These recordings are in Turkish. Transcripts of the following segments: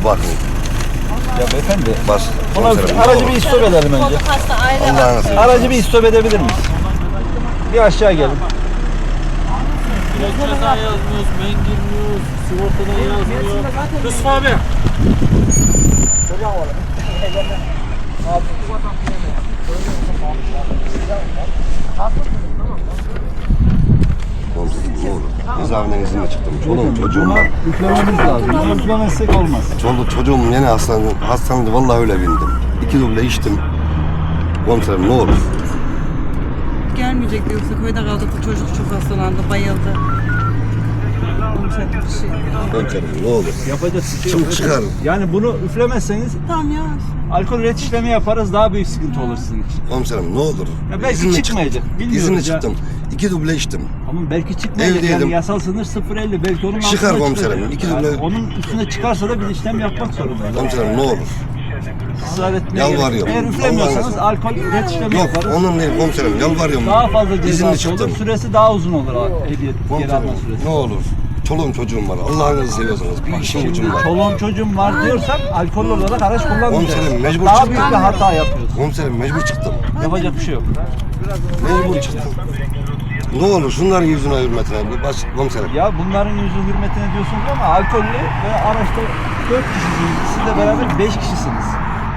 bir bakın. Ya beyefendi. Bas. Buna Komiserim, aracı bir istop edelim önce. Koltuk hasta aile. Aracı bir istop edebilir miyiz? Bir aşağı gelin. Plakada yazmıyoruz, ben girmiyoruz, sigortada yazmıyor. Yusuf abi. Komiserim ne olur. Cezaevinden izinle çıktım. Çoluğum çocuğum var. Üflememiz lazım. Bunu üflemezsek olmaz. Çoluk çocuğum yine hastanede, hastanede vallahi öyle bindim. İki duble içtim. Komiserim ne olur. Gelmeyecekti yoksa köyde kaldık. Bu çocuk çok hastalandı, bayıldı. Komiserim bir şey. Komiserim ne olur. Yapacak bir şey çıkar. Yani bunu üflemezseniz Tamam ya. alkol üret işlemi yaparız daha büyük sıkıntı olur sizin için. Komiserim ne olur. Ya belki İzinle çıkmayacak, çıktım. bilmiyoruz İzinle ya. çıktım. İki duble içtim. Ama belki çıkmayacak Evdeydim. yani yasal sınır 0.50 belki onun Çıkar altına komiserim, çıkacak. iki Yani onun üstüne çıkarsa da biz işlem yapmak zorundayız. Komiserim ne olur. Israr etmeye Yalvarıyorum. gerek yok. Eğer üflemiyorsanız alkol üret işlemi Yok yaparız. onun değil komiserim yalvarıyorum. Daha fazla İzinli cezası olur, çıktım. süresi daha uzun olur ehliyet geri Komiserim alma süresi. ne olur. Çoluğum çocuğum var. Allah'ınızı seviyorsanız. Bir işim gücüm var. çoluğum çocuğum var diyorsak alkol olarak araç kullanmayacağız. Komiserim, mecbur Daha büyük bir hata yapıyoruz. Komiserim mecbur çıktım. Yapacak bir şey yok. Mecbur çıktım. Ne olur şunların yüzüne hürmetine bir baş komiserim. Ya bunların yüzü hürmetine diyorsunuz ama alkollü ve araçta 4 kişisiniz. Siz de beraber 5 kişisiniz.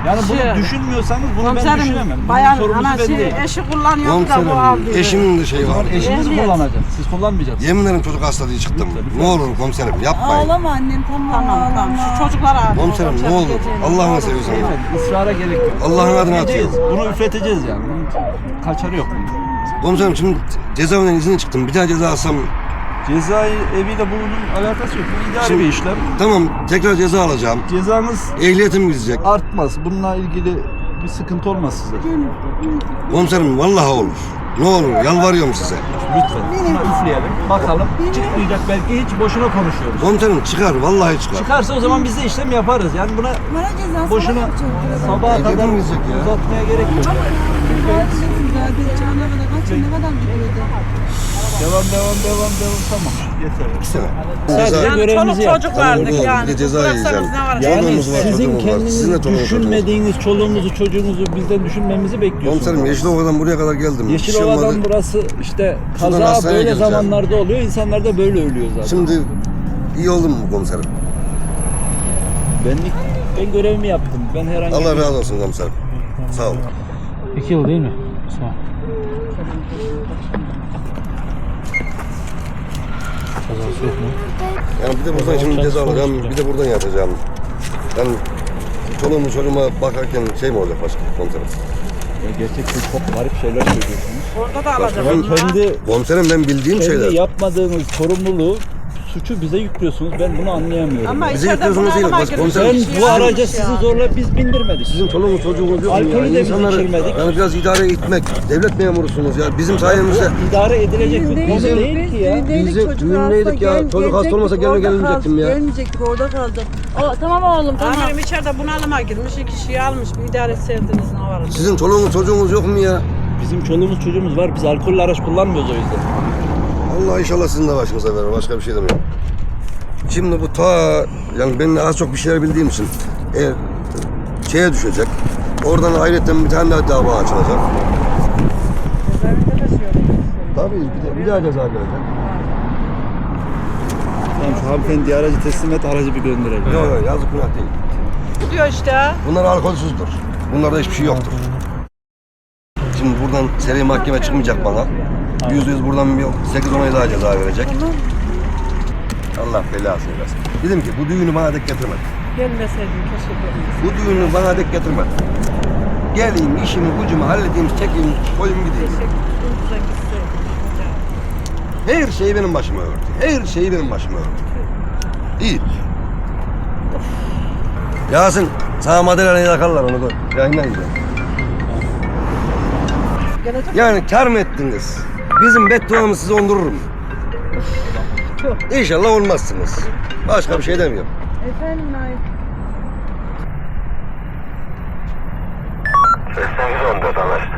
Yani bunu Şey, düşünmüyorsanız bunu ben Komiserim düşünemem. Bunun bayan sorumlusu ben anası eşi kullanıyor da bu aldı. Komiserim eşimin de şeyi O zaman var. eşiniz Ehliyet. kullanacak. Siz kullanmayacaksınız. Yemin ederim çocuk hasta diye çıktım. Ne olur komiserim yapmayın. Ağlama annem tamam Tamam tamam ağlama. şu çocuklar abi. Komiserim ne olur Allah'ını seviyorsanız. Beyefendi ısrara gerek yok. Allah'ın adını Üfleyeceğiz. atıyorum. Bunu üfleteceğiz yani. Bunun kaçarı yok. bunun. Komiserim şimdi cezaevinden izine çıktım. Bir daha ceza alsam Cezai eviyle bunun alakası yok. Bu idari Şimdi- bir işlem. tamam tekrar ceza alacağım. Cezanız Ehliyetim gidecek. artmaz. Bununla ilgili bir sıkıntı olmaz size. Komiserim vallahi olur. Ne olur yalvarıyorum size. Lütfen. Şuna üfleyelim. Bakalım. Çıkmayacak belki hiç boşuna konuşuyoruz. Komiserim çıkar vallahi çıkar. Çıkarsa o zaman biz de işlem yaparız. Yani buna Bana cezası boşuna sabaha Evde kadar ya? uzatmaya gerek yok. Zaten ne kadar kaç ne kadar gidiyordu. Devam devam devam devam tamam. Yeter. Gitsene. Sadece Ceza- görevimizi Çoluk çocuk vardık doğru. yani. Bir de ceza yiyeceğim. ne var? Yani sizin çocuğumuz var. Sizin de kendiniz çoluğunuz, düşünmediğiniz çoluğunuzu çocuğunuzu bizden düşünmemizi bekliyorsunuz. Komiserim Yeşilova'dan buraya kadar geldim. Şey Yeşilova'dan burası işte kaza böyle zamanlarda oluyor. İnsanlar da böyle ölüyor zaten. Şimdi iyi oldu mu komiserim? Benlik, ben görevimi yaptım. Ben herhangi Allah razı olsun komiserim. Sağ olun. İki yıl değil mi? Sağ ol. Mu? Yani bir de buradan şimdi ceza alacağım, bir de buradan yatacağım. Yani çoluğumu çocuğuma bakarken şey mi olacak başka komiserim? Ya Gerçekten çok garip şeyler söylüyorsunuz. Orada da alacağım. Ben kendi, Komiserim ben bildiğim kendi şeyler. yapmadığınız sorumluluğu, suçu bize yüklüyorsunuz. Ben bunu anlayamıyorum. Ama. Bize içeride yapıyorsunuz değil, bak, komiserim- ben bu araca sizi zorla biz bindirmedik. Sizin çoluğunuz çocuğunuz yok mu Alkolü ya? de biz İnsanları içirmedik. yani biraz idare etmek, devlet memurusunuz ya. Bizim sayemizde Bu idare edilecek bir konu Bizim- değil ki ya. Bizim düğündeydik ya. Çocuk hasta olmasa gene gelmeyecektim ya. Gelmeyecektik orada kaldık. O, tamam oğlum tamam. Amirim içeride bunalıma girmiş. iki kişiyi almış. Bir idare etseniz ne var? sizin çoluğunuz çocuğunuz yok mu ya? Bizim çoluğumuz çocuğumuz var. Biz alkollü araç kullanmıyoruz o yüzden. Allah inşallah sizin de başınıza verir. Başka bir şey demiyorum. Şimdi bu ta yani ben az çok bir şeyler bildiğim için eğer şeye düşecek. Oradan ayrıca bir tane daha dava açılacak. Tabii bir, de, bir daha ceza gelecek. Tamam şu hanımefendiye aracı teslim et, aracı bir gönderelim. Yok yok yazık günah değil. Diyor işte. Bunlar alkolsüzdür. Bunlarda hiçbir şey yoktur. Şimdi buradan seri mahkeme çıkmayacak bana. Yüzde yüz buradan bir 8-10 ay daha ceza verecek. Allah belasını versin. Dedim ki bu düğünü bana dek getirme. Gelmeseydim keşke. Bu düğünü bana dek getirme. Geleyim işimi gücümü halledeyim, çekeyim, koyayım gideyim. Gitseydim. Her şeyi benim başıma örtü. Her şeyi benim başıma örtü. İyi. Yasin, sana madalyanı yakarlar onu da yayınlayın. Gelecek Yani kar mı ettiniz? Bizim bedduamız sizi ondururum. İnşallah olmazsınız. Başka bir şey demiyorum. Efendim Nail. 814 anlaştık.